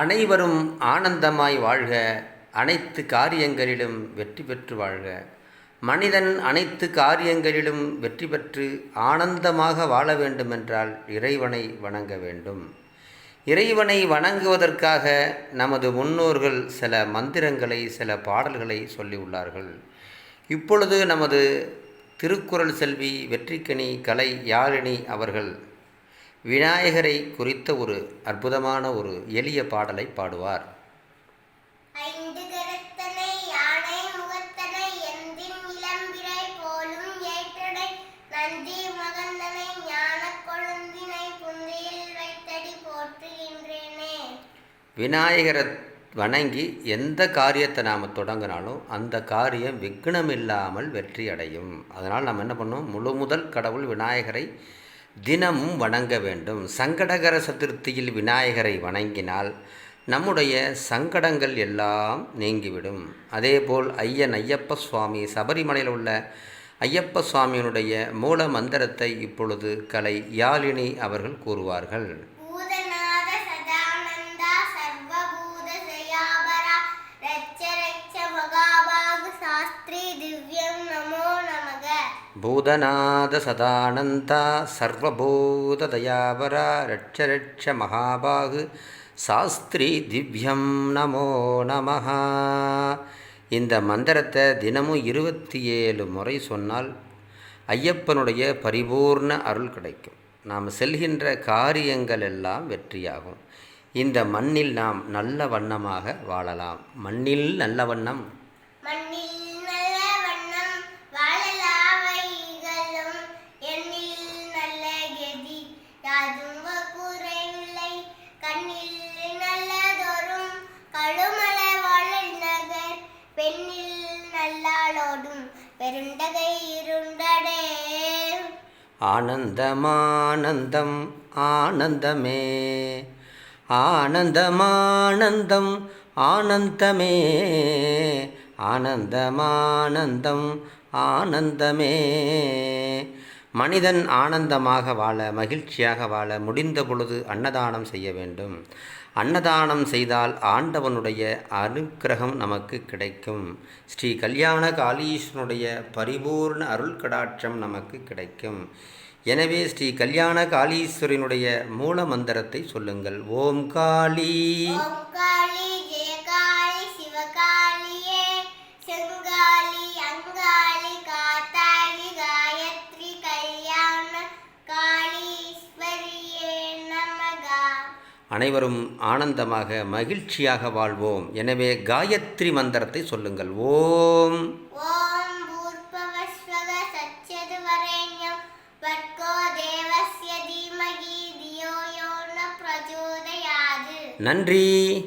அனைவரும் ஆனந்தமாய் வாழ்க அனைத்து காரியங்களிலும் வெற்றி பெற்று வாழ்க. மனிதன் அனைத்து காரியங்களிலும் வெற்றி பெற்று ஆனந்தமாக வாழ வேண்டுமென்றால் இறைவனை வணங்க வேண்டும். இறைவனை வணங்குவதற்காக நமது முன்னோர்கள் சில மந்திரங்களை சில பாடல்களை சொல்லியுள்ளார்கள் இப்பொழுது நமது திருக்குறள் செல்வி வெற்றிக்கனி கலை யாழினி அவர்கள் விநாயகரை குறித்த ஒரு அற்புதமான ஒரு எளிய பாடலை பாடுவார். விநாயகரை வணங்கி எந்த காரியத்தை நாம் தொடங்கினாலும் அந்த காரியம் விக்னம் இல்லாமல் வெற்றி அடையும் அதனால் நாம் என்ன பண்ணோம்? முழு முதல் கடவுள் விநாயகரை தினமும் வணங்க வேண்டும். சங்கடகர சதுர்த்தியில் விநாயகரை வணங்கினால் நம்முடைய சங்கடங்கள் எல்லாம் நீங்கிவிடும். அதேபோல் ஐயன் ஐயப்ப சுவாமி சபரிமலையில் உள்ள ஐயப்ப சுவாமியினுடைய மூல மந்திரத்தை இப்பொழுது கலை யாழினி அவர்கள் கூறுவார்கள் பூதநாத சதானந்தா சர்வபூத தயாபரா ரட்ச ரட்ச மகாபாகு சாஸ்திரி திவ்யம் நமோ நமக பூதநாத சதானந்தா சர்வபூததயாவரா ரட்ச ரட்ச மகாபாகு சாஸ்திரி திவ்யம் நமோ நம இந்த மந்திரத்தை தினமும் இருபத்தி ஏழு முறை சொன்னால் ஐயப்பனுடைய பரிபூர்ண அருள் கிடைக்கும். நாம் செல்கின்ற காரியங்கள் எல்லாம் வெற்றியாகும். இந்த மண்ணில் நாம் நல்ல வண்ணமாக வாழலாம். மண்ணில் நல்ல வண்ணம் மண்ணில் நல்ல வண்ணம் வாழலாவைகளும் எண்ணில் நல்ல கதி யாதும் குறைவில்லை. கண்ணில் நல்லதொரும். கழுமல வாழல் நகர். பெண்ணில் நல்லாளோடும். பெருண்டகை இருண்டடே. ஆனந்தமானந்தம் ஆனந்தமே. ஆனந்தமானந்தம் ஆனந்தமே. ஆனந்தமானந்தம் ஆனந்தமே. மனிதன் ஆனந்தமாக வாழ மகிழ்ச்சியாக வாழ முடிந்த பொழுது அன்னதானம் செய்ய வேண்டும். அன்னதானம் செய்தால் ஆண்டவனுடைய அனுக்கிரகம் நமக்கு கிடைக்கும். ஸ்ரீ கல்யாண காளீஸ்வரனுடைய பரிபூர்ண அருள் கடாட்சம் நமக்கு கிடைக்கும். எனவே ஸ்ரீ கல்யாண காளீஸ்வரனுடைய மூல மந்திரத்தை சொல்லுங்கள் ஓம் காளி. அனைவரும் ஆனந்தமாக மகிழ்ச்சியாக வாழ்வோம். எனவே காயத்ரி மந்திரத்தை சொல்லுங்கள். ஓம். நன்றி.